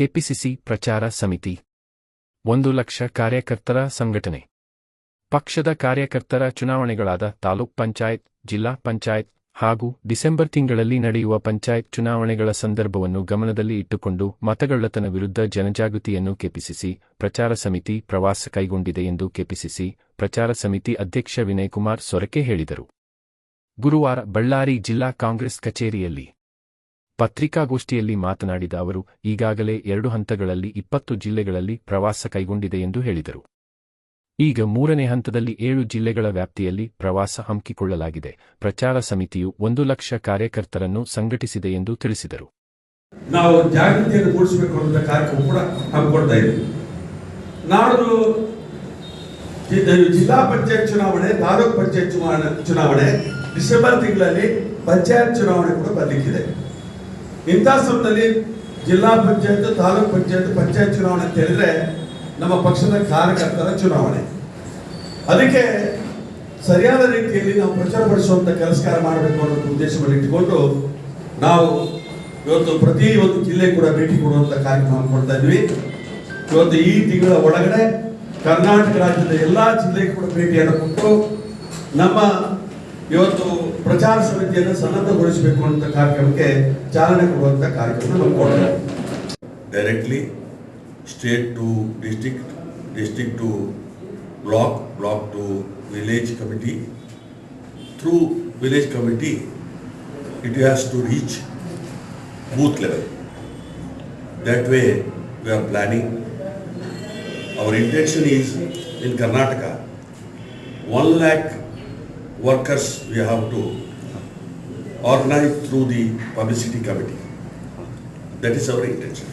KPCC ಪ್ರಚಾರ ಸಮಿತಿ. ಒಂದು ಲಕ್ಷ ಕಾರ್ಯಕರ್ತರ ಸಂಘಟನೆ. ಪಕ್ಷದ ಕಾರ್ಯಕರ್ತರ ಚುನಾವಣೆಗಳಾದ ತಾಲೂಕ್ ಪಂಚಾಯತ್, ಜಿಲ್ಲಾ ಪಂಚಾಯತ್ ಹಾಗೂ ಡಿಸೆಂಬರ್ ತಿಂಗಳಲ್ಲಿ ನಡೆಯುವ ಪಂಚಾಯತ್ ಚುನಾವಣೆಗಳ ಸಂದರ್ಭವನ್ನು ಗಮನದಲ್ಲಿ ಇಟ್ಟುಕೊಂಡು ಮತಗಳ್ಳತನ ವಿರುದ್ಧ ಜನಜಾಗೃತಿಯನ್ನು ಕೆಪಿಸಿಸಿ ಪ್ರಚಾರ ಸಮಿತಿ ಪ್ರವಾಸ ಕೈಗೊಂಡಿದೆ ಎಂದು ಕೆಪಿಸಿಸಿ ಪ್ರಚಾರ ಸಮಿತಿ ಅಧ್ಯಕ್ಷ ವಿನಯ್ ಕುಮಾರ್ ಸೊರಕೆ ಹೇಳಿದರು. ಗುರುವಾರ ಬಳ್ಳಾರಿ ಜಿಲ್ಲಾ ಕಾಂಗ್ರೆಸ್ ಕಚೇರಿಯಲ್ಲಿ ಪತ್ರಿಕಾಗೋಷ್ಠಿಯಲ್ಲಿ ಮಾತನಾಡಿದ ಅವರು, ಈಗಾಗಲೇ ಎರಡು ಹಂತಗಳಲ್ಲಿ ಇಪ್ಪತ್ತು ಜಿಲ್ಲೆಗಳಲ್ಲಿ ಪ್ರವಾಸ ಕೈಗೊಂಡಿದೆ ಎಂದು ಹೇಳಿದರು. ಈಗ ಮೂರನೇ ಹಂತದಲ್ಲಿ ಏಳು ಜಿಲ್ಲೆಗಳ ವ್ಯಾಪ್ತಿಯಲ್ಲಿ ಪ್ರವಾಸ ಹಮ್ಮಿಕೊಳ್ಳಲಾಗಿದೆ. ಪ್ರಚಾರ ಸಮಿತಿಯು ಒಂದು ಲಕ್ಷ ಕಾರ್ಯಕರ್ತರನ್ನು ಸಂಘಟಿಸಿದೆ ಎಂದು ತಿಳಿಸಿದರು. ನಾವು ಜಾಗೃತಿಯನ್ನು ಮೂಡಿಸಬೇಕು ಅಂತ ಕಾರ್ಯಕ್ರಮ ಕೂಡ ಹಮ್ಮಿಕೊಳ್ತಾ ಇದ್ದೀವಿ ನಾಡು ಜಿಲ್ಲಾ ಪಂಚಾಯತ್ ಚುನಾವಣೆ, ತಾಲೂಕ್ ಪಂಚಾಯತ್ ಚುನಾವಣೆ, ಡಿಸೆಂಬರ್ ತಿಂಗಳಲ್ಲಿ ಪಂಚಾಯತ್ ಚುನಾವಣೆ ಕೂಡ ಬರಲಿಕ್ಕಿದೆ. ಇಂಥ ಸಮಯದಲ್ಲಿ ಜಿಲ್ಲಾ ಪಂಚಾಯತ್, ತಾಲೂಕ್ ಪಂಚಾಯತ್ ಪಂಚಾಯತ್ ಚುನಾವಣೆ ಅಂತ ಹೇಳಿದ್ರೆ ನಮ್ಮ ಪಕ್ಷದ ಕಾರ್ಯಕರ್ತರ ಚುನಾವಣೆ. ಅದಕ್ಕೆ ಸರಿಯಾದ ರೀತಿಯಲ್ಲಿ ನಾವು ಪ್ರಚಾರ ಪ್ರಚಾರಪಡಿಸುವಂತ ಕೆಲಸ ಮಾಡಬೇಕು ಅನ್ನೋ ಉದ್ದೇಶವನ್ನು ಇಟ್ಟುಕೊಂಡು ನಾವು ಇವತ್ತು ಪ್ರತಿ ಒಂದು ಜಿಲ್ಲೆ ಕೂಡ ಭೇಟಿ ಕೊಡುವಂತ ಕಾರ್ಯಕ್ರಮ ಕೊಡ್ತಾ ಇದ್ವಿ. ಇವತ್ತು ಈ ತಿಂಗಳ ಒಳಗಡೆ ಕರ್ನಾಟಕ ರಾಜ್ಯದ ಎಲ್ಲಾ ಜಿಲ್ಲೆಗೆ ಕೂಡ ಭೇಟಿಯನ್ನು ಕೊಟ್ಟು ನಮ್ಮ ಇವತ್ತು ಪ್ರಚಾರ ಸಮಿತಿಯನ್ನು ಸನ್ನದ್ಧಗೊಳಿಸಬೇಕು ಅಂತ ಕಾರ್ಯಕ್ರಮಕ್ಕೆ ಚಾಲನೆ ಕೊಡುವಂತ ಕಾರ್ಯಕ್ರಮ ಹಮ್ಮಿಕೊಳ್ತಾ directly state to district, district to block, block to village committee. Through village committee, it has to reach booth level. That way, we are planning. Our intention is in Karnataka, one lakh workers we have to organize through the publicity committee. That is our intention.